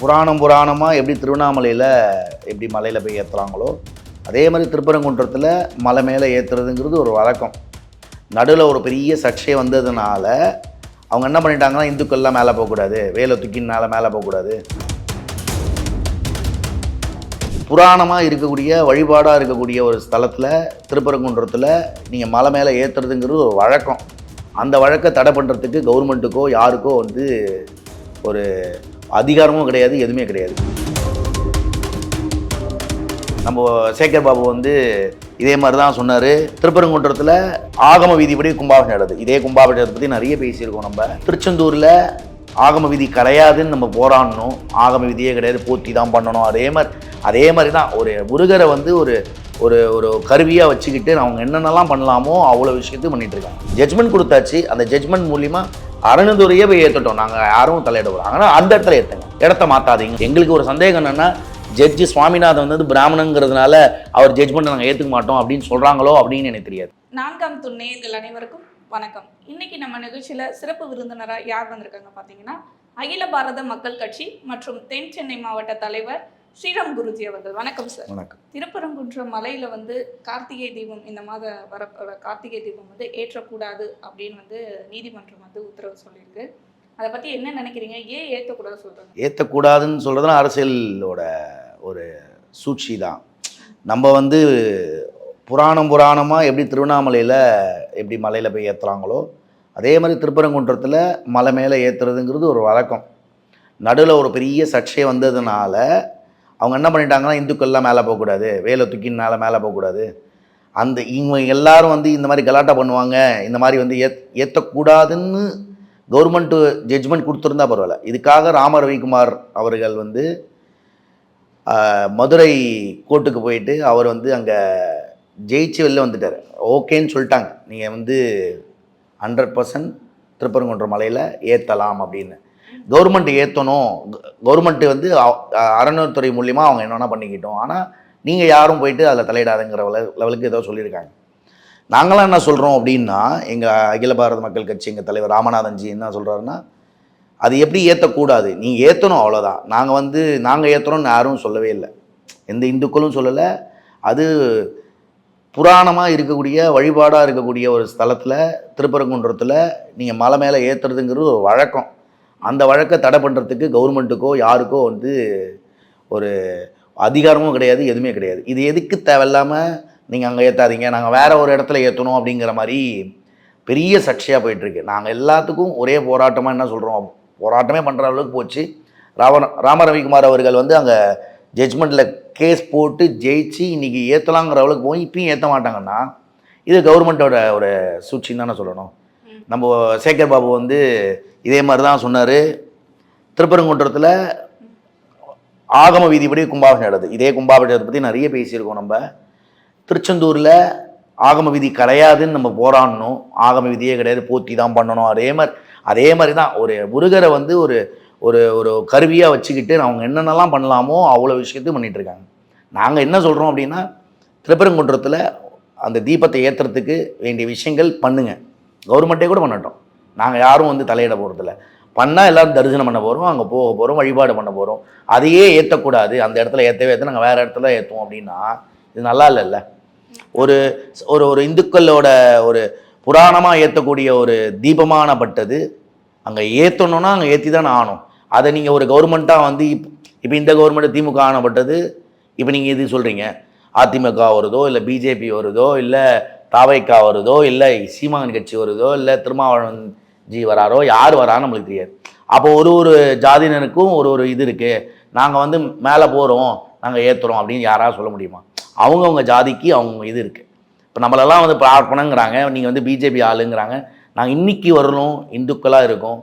புராணம் புராணமாக எப்படி திருவண்ணாமலையில் எப்படி மலையில் போய் ஏற்றுறாங்களோ அதே மாதிரி திருப்பரங்குன்றத்தில் மலை மேலே ஏற்றுறதுங்கிறது ஒரு வழக்கம். நடுவில் ஒரு பெரிய சர்ச்சை வந்ததுனால அவங்க என்ன பண்ணிட்டாங்கன்னா இந்துக்கள்லாம் மேலே போகக்கூடாது வேலை தூக்கினால மேலே போகக்கூடாது. புராணமாக இருக்கக்கூடிய வழிபாடாக இருக்கக்கூடிய ஒரு ஸ்தலத்தில் திருப்பரங்குன்றத்தில் நீங்கள் மலை மேலே ஏற்றுறதுங்கிறது ஒரு வழக்கம். அந்த வழக்கை தடை பண்ணுறதுக்கு கவர்மெண்ட்டுக்கோ யாருக்கோ வந்து ஒரு அதிகாரமும் கிடையாது எதுவுமே கிடையாது. நம்ம சேகர் பாபு வந்து இதே மாதிரி தான் சொன்னார். திருப்பரங்குன்றத்தில் ஆகம வீதிப்படி கும்பாபிஷேகம் நடக்குது. இதே கும்பாபிஷேகத்தை பற்றி நிறைய பேசியிருக்கோம் நம்ம. திருச்செந்தூரில் ஆகம விதி கிடையாதுன்னு நம்ம போராடணும். ஆகம விதியே கிடையாது பூர்த்தி தான் பண்ணணும். அதே மாதிரி அதே மாதிரி தான் ஒரு முருகரை வந்து ஒரு ஒரு ஒரு கருவியாக வச்சுக்கிட்டு அவங்க என்னென்னலாம் பண்ணலாமோ அவ்வளோ விஷயத்தையும் பண்ணிகிட்டு இருக்காங்க ஜட்மெண்ட் கொடுத்தாச்சு. அந்த ஜட்மெண்ட் மூலிமா அறநிதுறையே போய் ஏற்றுட்டோம் நாங்கள் யாரும் தலையிட போகிறோம் ஆனால் அந்த இடத்துல ஏற்றுங்க இடத்த மாற்றாதீங்க எங்களுக்கு ஒரு சந்தேகம் என்னென்னா ஜட்ஜி சுவாமிநாதன் வந்து பிராமணங்கிறதுனால அவர் ஜட்மெண்ட் நாங்கள் ஏற்றுக்க மாட்டோம் அப்படின்னு சொல்கிறாங்களோ அப்படின்னு எனக்கு தெரியாது. நான்காம் துணையர்கள் அனைவருக்கும் வணக்கம். இன்னைக்கு நம்ம நிகழ்ச்சியில் சிறப்பு விருந்தினராக யார் வந்திருக்காங்க பார்த்தீங்கன்னா அகில பாரத மக்கள் கட்சி மற்றும் தென் சென்னை மாவட்ட தலைவர் ஸ்ரீராம் குருஜி அவர்கள். வணக்கம் சார். வணக்கம். திருப்பரங்குன்ற மலையில வந்து கார்த்திகை தீபம் இந்த மாத வர கார்த்திகை தீபம் வந்து ஏற்றக்கூடாது அப்படின்னு வந்து நீதிமன்றம் வந்து உத்தரவு சொல்லியிருக்கு. அதை பத்தி என்ன நினைக்கிறீங்க? ஏன் ஏற்றக்கூடாது சொல்றாங்க? ஏற்றக்கூடாதுன்னு சொல்கிறதுனா அரசியலோட ஒரு சூழ்ச்சி தான். நம்ம வந்து புராணம் புராணமாக எப்படி திருவண்ணாமலையில் எப்படி மலையில் போய் ஏற்றுறாங்களோ அதே மாதிரி திருப்பரங்குன்றத்தில் மலை மேலே ஏற்றுறதுங்கிறது ஒரு வழக்கம். நடுவில் ஒரு பெரிய சர்ச்சை வந்ததுனால அவங்க என்ன பண்ணிட்டாங்கன்னா இந்துக்கள்லாம் மேலே போகக்கூடாது. வேலை தூக்கினால மேலே போகக்கூடாது. அந்த இவங்க எல்லாரும் வந்து இந்த மாதிரி கலாட்டா பண்ணுவாங்க. இந்த மாதிரி வந்து ஏத் ஏற்றக்கூடாதுன்னு கவர்மெண்ட்டு ஜட்ஜ்மெண்ட் கொடுத்துருந்தா பரவாயில்ல. இதுக்காக ராம ரவிக்குமார் அவர்கள் வந்து மதுரை கோர்ட்டுக்கு போயிட்டு அவர் வந்து அங்கே ஜெயிச்சு வெளில வந்துட்டார். ஓகேன்னு சொல்லிட்டாங்க. நீங்கள் வந்து ஹண்ட்ரட் பர்சன்ட் திருப்பரங்குன்ற மலையில் ஏற்றலாம் அப்படின்னு. கவர்மெண்ட் ஏற்றணும் கவர்மெண்ட்டு வந்து அறநிலைத்துறை மூலிமா அவங்க என்னென்ன பண்ணிக்கிட்டோம். ஆனால் நீங்கள் யாரும் போயிட்டு அதில் தலையிடாதுங்கிற லெவலுக்கு ஏதோ சொல்லியிருக்காங்க. நாங்களாம் என்ன சொல்கிறோம் அப்படின்னா எங்கள் அகில பாரத மக்கள் கட்சி எங்கள் தலைவர் ராமநாதன்ஜி என்ன சொல்கிறாருன்னா அது எப்படி ஏற்றக்கூடாது நீங்கள் ஏற்றணும் அவ்வளோதான் நாங்கள் வந்து நாங்கள் ஏற்றுறோம்னு யாரும் சொல்லவே இல்லை. எந்த இந்துக்களும் சொல்லலை. அது புராணமாக இருக்கக்கூடிய வழிபாடாக இருக்கக்கூடிய ஒரு ஸ்தலத்தில் திருப்பரங்குன்றத்தில் நீங்கள் மலை மேலே ஏற்றுறதுங்கிறது ஒரு வழக்கம். அந்த வழக்கை தடை பண்ணுறதுக்கு கவர்மெண்ட்டுக்கோ யாருக்கோ வந்து ஒரு அதிகாரமும் கிடையாது எதுவுமே கிடையாது. இது எதுக்கு தேவையில்லாமல் நீங்கள் அங்கே ஏற்றாதீங்க நாங்கள் வேறு ஒரு இடத்துல ஏற்றணும் அப்படிங்கிற மாதிரி பெரிய சர்ச்சையாக போயிட்டுருக்கு. நாங்கள் எல்லாத்துக்கும் ஒரே போராட்டமாக என்ன சொல்கிறோம் போராட்டமே பண்ணுற அளவுக்கு போச்சு. ராம ராம ரவிக்குமார் அவர்கள் வந்து அங்கே ஜட்ஜ்மெண்ட்டில் கேஸ் போட்டு ஜெயிச்சு இன்றைக்கி ஏற்றலாங்கிற அளவுக்கு போய் இப்பயும் ஏற்ற மாட்டாங்கன்னா இது கவர்மெண்ட்டோட ஒரு சூழ்ச்சின்னு தானே சொல்லணும். நம்ம சேகர் பாபு வந்து இதே மாதிரி தான் சொன்னார். திருப்பரங்குன்றத்தில் ஆகம வீதிப்படி கும்பாபிஷேகம் நடது இதே கும்பாபிஷேகத்தை பற்றி நிறைய பேசியிருக்கோம் நம்ம. திருச்செந்தூரில் ஆகம விதி கிடையாதுன்னு நம்ம போராடணும். ஆகம விதியே கிடையாது பூர்த்தி தான் பண்ணணும். அதே மாதிரி அதே மாதிரி தான் ஒரு முருகரை வந்து ஒரு ஒரு ஒரு கருவியாக வச்சுக்கிட்டு அவங்க என்னென்னலாம் பண்ணலாமோ அவ்வளோ விஷயத்தையும் பண்ணிகிட்ருக்காங்க இருக்காங்க. நாங்கள் என்ன சொல்கிறோம் அப்படின்னா திருப்பரங்குன்றத்தில் அந்த தீபத்தை ஏற்றுறதுக்கு வேண்டிய விஷயங்கள் பண்ணுங்கள் கவர்மெண்ட்டே கூட பண்ணட்டும். நாங்கள் யாரும் வந்து தலையிட போகிறதில்ல பண்ணால் எல்லோரும் தரிசனம் பண்ண போகிறோம் அங்கே போக போகிறோம் வழிபாடு பண்ண போகிறோம் அதையே ஏற்றக்கூடாது. அந்த இடத்துல ஏற்றவே ஏற்ற நாங்கள் வேறு இடத்துல ஏற்றுவோம் அப்படின்னா இது நல்லா இல்லைல்ல. ஒரு ஒரு ஒரு இந்துக்களோட ஒரு புராணமாக ஏற்றக்கூடிய ஒரு தீபமானப்பட்டது அங்கே ஏற்றணும்னா அங்கே ஏற்றி தானே ஆகணும். அதை நீங்கள் ஒரு கவர்மெண்ட்டாக வந்து இப் இப்போ இந்த கவர்மெண்ட் திமுக ஆனப்பட்டது இப்போ நீங்கள் இது சொல்கிறீங்க அதிமுக வருதோ இல்லை பிஜேபி வருதோ இல்லை தாவைக்கா வருதோ இல்லை சீமான் கட்சி வருதோ இல்லை திருமாவளவன் ஜி வராரோ யார் வரான்னு நம்மளுக்கு தெரியாது. அப்போ ஒரு ஒரு ஜாதியினருக்கும் ஒரு ஒரு இது இருக்குது நாங்கள் வந்து மேலே போகிறோம் நாங்கள் ஏற்றுறோம் அப்படின்னு யாராவது சொல்ல முடியுமா? அவங்கவுங்க ஜாதிக்கு அவங்க இது இருக்குது இப்போ நம்மளெல்லாம் வந்து பார்ப்பனங்கிறாங்க நீங்கள் வந்து பிஜேபி ஆளுங்கிறாங்க. நாங்கள் இன்னைக்கு வரணும் இந்துக்களாக இருக்கோம்.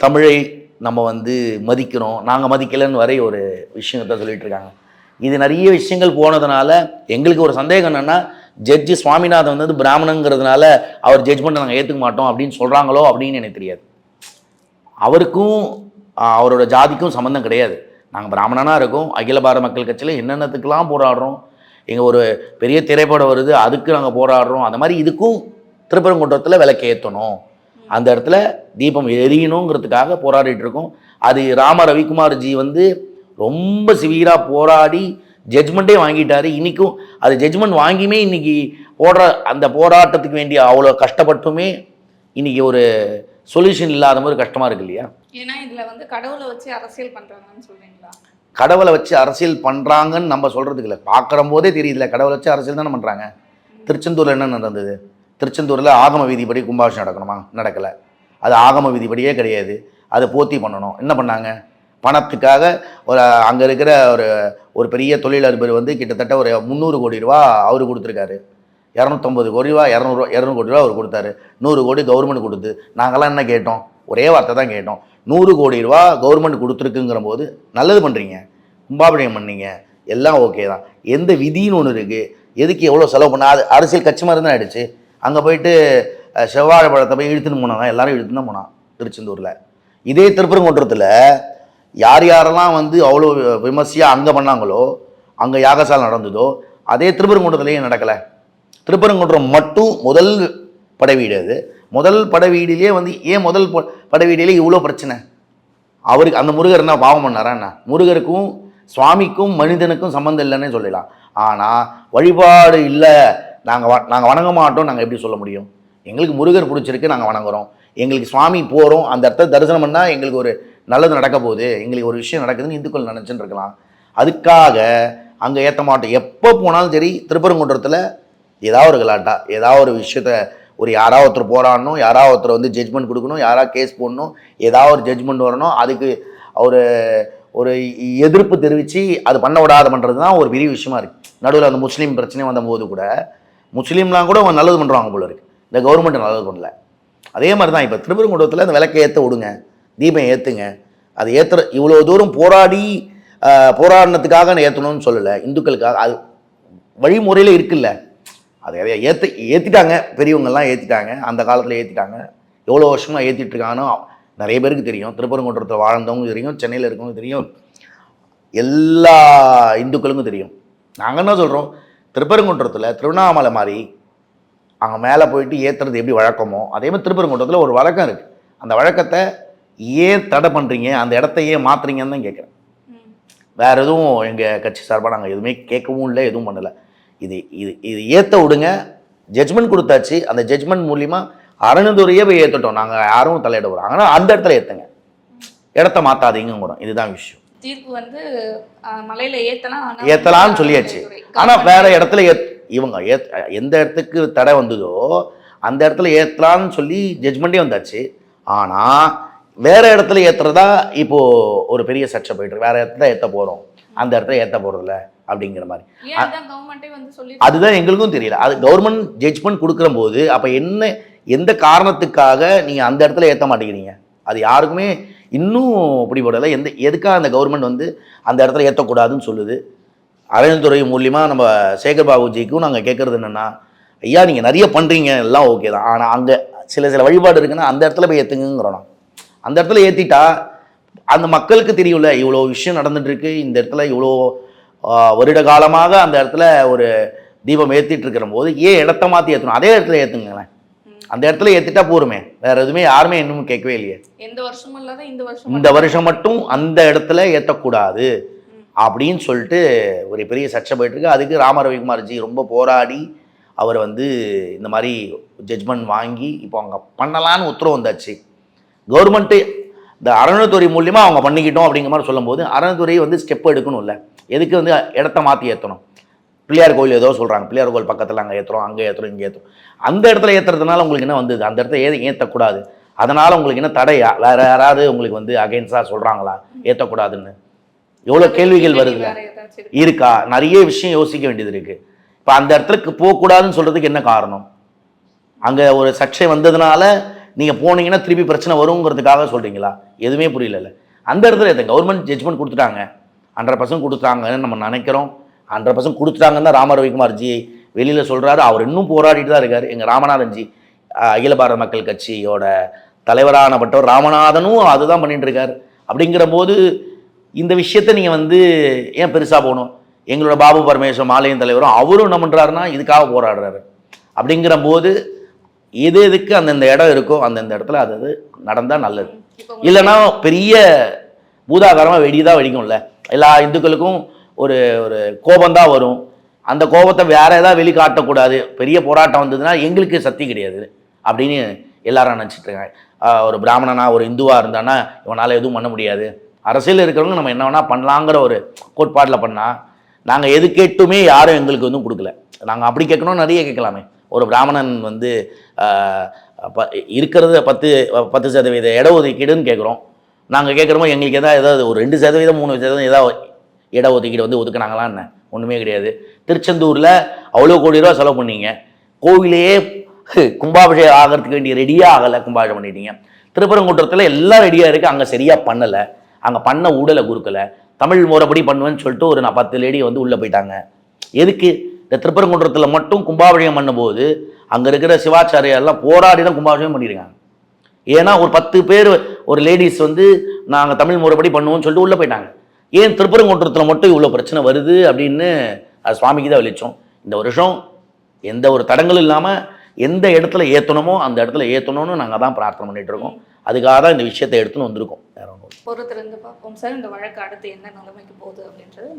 தமிழை நம்ம வந்து மதிக்கிறோம். நாங்கள் மதிக்கலைன்னு வரை ஒரு விஷயத்தை சொல்லிகிட்டு இருக்காங்க. இது நிறைய விஷயங்கள் போனதுனால எங்களுக்கு ஒரு சந்தேகம் என்னென்னா ஜட்ஜி சுவாமிநாதன் வந்து பிராமணங்கிறதுனால அவர் ஜட்ஜ்மெண்ட் நாங்கள் ஏற்றுக்க மாட்டோம் அப்படின்னு சொல்கிறாங்களோ அப்படின்னு எனக்கு தெரியாது. அவருக்கும் அவரோட ஜாதிக்கும் சம்மந்தம் கிடையாது. நாங்கள் பிராமணனாக இருக்கோம். அகில பாரத மக்கள் கட்சியில் என்னென்னத்துக்கெல்லாம் போராடுறோம். எங்கள் ஒரு பெரிய திரைப்படம் வருது அதுக்கு நாங்கள் போராடுறோம். அந்த மாதிரி இதுக்கும் திருப்பரங்குன்றத்தில் விளக்கு ஏற்றணும் அந்த இடத்துல தீபம் எரியணுங்கிறதுக்காக போராடிட்டு இருக்கோம். அது ராம ரவிக்குமார்ஜி வந்து ரொம்ப சிவியராக போராடி ஜட்ஜ்மெண்ட்டே வாங்கிட்டாரு. இன்னைக்கும் அது ஜட்ஜ்மெண்ட் வாங்கியுமே இன்னைக்கு போடுற அந்த போராட்டத்துக்கு வேண்டிய அவ்வளோ கஷ்டப்பட்டுமே இன்னைக்கு ஒரு சொல்யூஷன் இல்லாத மாதிரி கஷ்டமாக இருக்கு இல்லையா? ஏன்னா இதுல வந்து கடவுளை வச்சு அரசியல் பண்றாங்கன்னு சொல்றீங்களா? கடவுளை வச்சு அரசியல் பண்ணுறாங்கன்னு நம்ம சொல்கிறதுக்கு இல்லை. பார்க்குற போதே தெரியுதுல கடவுளை வச்சு அரசியல் தானே பண்ணுறாங்க திருச்செந்தூரில் என்ன நடந்தது? திருச்செந்தூரில் ஆகம விதிப்படி கும்பாபிஷேகம் நடக்கணுமா? நடக்கலை. அது ஆகம விதிப்படியே கிடையாது. அதை போத்தி பண்ணணும். என்ன பண்ணாங்க? பணத்துக்காக ஒரு அங்கே இருக்கிற ஒரு ஒரு பெரிய தொழிலதிபர் வந்து கிட்டத்தட்ட ஒரு முந்நூறு கோடி ரூபா அவர் கொடுத்துருக்காரு. இரநூத்தொம்பது கோடி ரூபா இரநூறு இரநூறு கோடி ரூபா அவர் கொடுத்தாரு. நூறு கோடி கவர்மெண்ட் கொடுத்து. நாங்களாம் என்ன கேட்டோம்? ஒரே வார்த்தை தான் கேட்டோம். நூறு கோடி ரூபா கவர்மெண்ட் கொடுத்துருக்குங்கிற போது நல்லது பண்ணுறீங்க கும்பாபிஷேகம் பண்ணீங்க. எல்லாம் ஓகே தான். எந்த விதின்னு ஒன்று இருக்குது எதுக்கு எவ்வளோ செலவு பண்ண? அது அரசியல் கட்சி மாதிரி தான் ஆயிடுச்சு. அங்கே போயிட்டு செவ்வாழை பழத்தை போய் இழுத்துன்னு போனாங்க எல்லாரும் இழுத்துன்னு தான் போனான் திருச்செந்தூரில். இதே திருப்பரங்குன்றத்தில் யார் யாரெல்லாம் வந்து அவ்வளோ விமர்சையாக அங்கே பண்ணாங்களோ அங்கே யாகசாலை நடந்ததோ அதே திருப்பரங்குன்றத்துலேயும் நடக்கலை. திருப்பரங்குன்றம் மட்டும் முதல் படை வீடு அது. முதல் படை வீடிலே வந்து ஏன் முதல் ப- படை வீடிலே இவ்வளோ பிரச்சனை? அவருக்கு அந்த முருகர் என்ன பாவம் பண்ணாரா என்ன? முருகருக்கும் சுவாமிக்கும் மனிதனுக்கும் சம்மந்தம் இல்லைன்னே சொல்லலாம். ஆனால் வழிபாடு இல்லை. நாங்கள் வ நாங்கள் வணங்க மாட்டோம் நாங்கள் எப்படி சொல்ல முடியும்? எங்களுக்கு முருகர் பிடிச்சிருக்கு நாங்கள் வணங்குறோம். எங்களுக்கு சுவாமி போகிறோம் அந்த இடத்த தரிசனம் பண்ணால் எங்களுக்கு ஒரு நல்லது நடக்க போகுது எங்களுக்கு ஒரு விஷயம் நடக்குதுன்னு இந்துக்கள் நினச்சின்னு இருக்கலாம். அதுக்காக அங்கே ஏற்ற மாட்டோம். எப்போ போனாலும் சரி திருப்பரங்குன்றத்தில் ஏதாவது ஒரு கலாட்டா ஏதாவது ஒரு விஷயத்த ஒரு யாராவது ஒருத்தர் போராடணும் யாராவது ஒருத்தர் வந்து ஜட்ஜ்மெண்ட் கொடுக்கணும் யாராவது கேஸ் போடணும் ஏதாவது ஒரு ஜட்ஜ்மெண்ட் வரணும் அதுக்கு ஒரு ஒரு எதிர்ப்பு தெரிவித்து அது பண்ண விடாத பண்ணுறது தான் ஒரு பெரிய விஷயமா இருக்குது நடுவில் அந்த முஸ்லீம் பிரச்சனை வந்தபோது கூட முஸ்லீம்லாம் கூட அவங்க நல்லது பண்ணுறாங்க போல இருக்குது இந்த கவர்மெண்ட் நல்லது பண்ணல. அதே மாதிரி தான் இப்போ திருப்பரங்குன்றத்தில் அந்த விளக்கை ஏற்ற விடுங்க. தீபம் ஏற்றுங்க அது ஏற்றுற இவ்வளோ தூரம் போராடி போராடினத்துக்காக நான் ஏற்றணும்னு சொல்லலை. இந்துக்களுக்காக அது வழிமுறையில் இருக்குல்ல. அதை அதை ஏற்ற ஏற்றிட்டாங்க பெரியவங்கள்லாம் ஏற்றிட்டாங்க அந்த காலத்தில் ஏற்றிட்டாங்க எவ்வளோ வருஷமாக ஏற்றிட்டுருக்காங்கன்னு நிறைய பேருக்கு தெரியும். திருப்பரங்குன்றத்தில் வாழ்ந்தவங்க தெரியும். சென்னையில் இருக்கவங்க தெரியும். எல்லா இந்துக்களுக்கும் தெரியும். நாங்கள் என்ன சொல்கிறோம் திருப்பரங்குன்றத்தில் திருவண்ணாமலை மாதிரி அங்கே மேலே போயிட்டு ஏற்றுறது எப்படி வழக்கமோ அதே மாதிரி திருப்பரங்குன்றத்தில் ஒரு வழக்கம் இருக்குது அந்த வழக்கத்தை ஏன் தடை பண்ணுறீங்க அந்த இடத்த ஏன் மாற்றுறீங்கன்னு தான் கேட்குறேன். வேறு எதுவும் எங்கள் கட்சி சார்பாக நாங்கள் எதுவுமே கேட்கவும் இல்லை எதுவும் பண்ணலை. இது இது இது ஏற்ற விடுங்க. ஜட்ஜ்மெண்ட் கொடுத்தாச்சு. அந்த ஜட்ஜ்மெண்ட் மூலிமா அறநிதுறையே போய் ஏற்றுட்டோம் நாங்கள் யாரும் தலையிட வரோம் ஆனால் அந்த இடத்துல ஏற்றுங்க இடத்த மாற்றாதீங்கிறோம் இதுதான் விஷயம். தீர்ப்பு வந்து மலையில ஏத்தலாம். ஆனா ஏற்றலாம்னு சொல்லியாச்சு. ஆனால் வேற இடத்துல இவங்க எந்த இடத்துக்கு தடை வந்ததோ அந்த இடத்துல ஏற்றலான்னு சொல்லி ஜட்ஜ்மெண்ட்டே வந்தாச்சு. ஆனால் வேற இடத்துல ஏற்றுறதா இப்போ ஒரு பெரிய சர்ச்சை போயிட்டு இருக்கு. வேற இடத்துல ஏற்ற போகிறோம் அந்த இடத்துல ஏற்ற போகிறதில்ல அப்படிங்கிற மாதிரி. அதுதான் எங்களுக்கும் தெரியல. அது கவர்மெண்ட் ஜட்ஜ்மெண்ட் கொடுக்குற போது அப்போ என்ன எந்த காரணத்துக்காக நீங்கள் அந்த இடத்துல ஏற்ற மாட்டேங்கிறீங்க? அது யாருக்குமே இன்னும் பிடிபடலை. எந்த எதுக்காக அந்த கவர்மெண்ட் வந்து அந்த இடத்துல ஏற்றக்கூடாதுன்னு சொல்லுது? அறநிலைத்துறை மூலியமாக நம்ம சேகர் பாபுஜிக்கும் நாங்கள் கேட்குறது என்னென்னா ஐயா நீங்கள் நிறைய பண்ணுறீங்க எல்லாம் ஓகே தான். ஆனால் அங்கே சில சில வழிபாடு இருக்குன்னா அந்த இடத்துல போய் ஏற்றுங்கிறோம் அந்த இடத்துல ஏற்றிட்டா அந்த மக்களுக்கு தெரியும்ல இவ்வளோ விஷயம் நடந்துட்டு இருக்கு இந்த இடத்துல இவ்வளோ வருட காலமாக அந்த இடத்துல ஒரு தீபம் ஏற்றிட்டு இருக்கிற போது ஏன் இடத்த மாற்றி ஏற்றணும் அதே இடத்துல ஏற்றுங்களேன் அந்த இடத்துல ஏற்றிட்டா போருமே. வேற எதுவுமே யாருமே இன்னும் கேட்கவே இல்லையே. எந்த வருஷமும் இல்லாத இந்த வருஷம் இந்த வருஷம் மட்டும் அந்த இடத்துல ஏற்றக்கூடாது அப்படின்னு சொல்லிட்டு ஒரு பெரிய சர்ச்சை போயிட்டு இருக்கு அதுக்கு ராம ரவிக்குமார்ஜி ரொம்ப போராடி அவர் வந்து இந்த மாதிரி ஜட்ஜ்மெண்ட் வாங்கி இப்போ அவங்க பண்ணலான்னு உத்தரவு வந்தாச்சு. கவர்மெண்ட்டு இந்த அறநிலைத்துறை மூலியமாக அவங்க பண்ணிக்கிட்டோம் அப்படிங்கிற மாதிரி சொல்லும்போது அறநிலைத்துறை வந்து ஸ்டெப் எடுக்கணும்ல. எதுக்கு வந்து இடத்த மாற்றி ஏற்றணும் பிள்ளையார் கோயில் ஏதோ சொல்கிறாங்க பிள்ளையார் கோயில் பக்கத்தில் அங்கே ஏற்றுறோம் அங்கே ஏற்றுறோம் இங்கே ஏற்றுறோம் அந்த இடத்துல ஏற்றுறதுனால உங்களுக்கு என்ன வந்தது? அந்த இடத்துல ஏ ஏற்றக்கூடாது அதனால் உங்களுக்கு என்ன தடையா? வேற யாராவது உங்களுக்கு வந்து அகைன்ஸ்டாக சொல்கிறாங்களா ஏற்றக்கூடாதுன்னு எவ்வளோ கேள்விகள் வருது? இருக்கா? நிறைய விஷயம் யோசிக்க வேண்டியது இருக்குது இப்போ அந்த இடத்துக்கு போகக்கூடாதுன்னு சொல்கிறதுக்கு என்ன காரணம்? அங்கே ஒரு சர்ச்சை வந்ததுனால நீங்கள் போனீங்கன்னா திருப்பி பிரச்சனை வருங்கிறதுக்காக சொல்கிறீங்களா எதுவுமே புரியல அந்த இடத்துல இந்த கவர்மெண்ட் ஜட்ஜ்மெண்ட் கொடுத்துட்டாங்க. ஹண்ட்ரட் பர்சன்ட் கொடுத்துட்டாங்கன்னு நம்ம நினைக்கிறோம். ஹண்ட்ரட் பர்சன்ட் கொடுத்துட்டாங்கன்னு தான் ராம ரவிக்குமார் ஜி வெளியில் சொல்கிறாரு அவர் இன்னும் போராடிட்டு தான் இருக்கார். எங்கள் ராமநாதன் ஜி அகில பாரத மக்கள் கட்சியோட தலைவரானப்பட்டவர் ராமநாதனும் அதுதான் பண்ணிட்டு இருக்கார். அப்படிங்கிற போது இந்த விஷயத்தை நீங்கள் வந்து ஏன் பெருசாக போகணும்? எங்களோட பாபு பரமேஸ்வரம் மாலையின் தலைவரும் அவரும் என்ன பண்ணுறாருன்னா இதுக்காக போராடுறாரு. அப்படிங்கிற போது எது எதுக்கு அந்தந்த இடம் இருக்கோ அந்தந்த இடத்துல அது அது நடந்தால் நல்லது. இல்லைன்னா பெரிய பூதாகாரமாக வெடி தான் வெடிக்கும்ல. எல்லா இந்துக்களுக்கும் ஒரு ஒரு கோபம்தான் வரும். அந்த கோபத்தை வேற ஏதாவது வெளிக்காட்டக்கூடாது. பெரிய போராட்டம் வந்ததுன்னா எங்களுக்கு சக்தி கிடையாது அப்படின்னு எல்லாரும் நினச்சிட்டு இருக்காங்க. ஒரு பிராமணனா ஒரு இந்துவா இருந்தானா இவனால் எதுவும் பண்ண முடியாது. அரசியல் இருக்கிறவங்க நம்ம என்ன வேணால் பண்ணலாங்கிற ஒரு கோட்பாட்டில் பண்ணால் நாங்கள் எது கேட்டுமே யாரும் எங்களுக்கு வந்து கொடுக்கல. நாங்கள் அப்படி கேட்கணும் நிறைய கேட்கலாமே. ஒரு பிராமணன் வந்து ப- இருக்கிறது பத்து பத்து சதவீத இட ஒதுக்கீடுன்னு கேட்குறோம் நாங்கள் கேட்குறோமோ எங்களுக்கு எதாவது ஏதாவது ஒரு ரெண்டு சதவீதம் மூணு சதவீதம் ஏதாவது இட ஒதுக்கீடு வந்து ஒதுக்குனாங்களா என்ன? ஒன்றுமே கிடையாது. திருச்செந்தூரில் அவ்வளோ கோடி ரூபா செலவு பண்ணீங்க. கோவிலையே கும்பாபிஷேகம் ஆகிறதுக்கு வேண்டிய ரெடியாக ஆகலை கும்பாபிஷேகம் பண்ணிட்டீங்க. திருப்பரங்குன்றத்தில் எல்லாம் ரெடியாக இருக்குது அங்கே சரியாக பண்ணலை. அங்கே பண்ண ஊடலை குறுக்கலை. தமிழ் முறைப்படி பண்ணுவேன்னு சொல்லிட்டு ஒரு நான் பத்து லேடி வந்து உள்ளே போயிட்டாங்க. எதுக்கு? இந்த திருப்பரங்குன்றத்தில் மட்டும் கும்பாபிஷேகம் பண்ணும்போது அங்கே இருக்கிற சிவாச்சாரியெல்லாம் போராடி தான் கும்பாபிஷேகம் பண்ணியிருக்காங்க ஏன்னா ஒரு பத்து பேர் ஒரு லேடிஸ் வந்து நாங்கள் தமிழ் முறைப்படி பண்ணுவோம்னு சொல்லிட்டு உள்ளே போயிட்டாங்க. ஏன் திருப்பரங்குன்றத்தில் மட்டும் இவ்வளோ பிரச்சனை வருது அப்படின்னு அது சுவாமிக்கு தான் வெளிச்சோம். இந்த வருஷம் எந்த ஒரு தடங்களும் இல்லாமல் எந்த இடத்துல ஏற்றணுமோ அந்த இடத்துல ஏற்றணும்னு நாங்கள் தான் பிரார்த்தனை பண்ணிகிட்டு இருக்கோம். அதுக்காக தான் இந்த விஷயத்தை எடுத்துன்னு வந்திருக்கோம். வேற ஒன்றும் பொறுத்திருந்து பார்ப்போம் சார். இந்த வழக்கு அடுத்து என்ன நிலைமைக்கு போகுது அப்படின்றது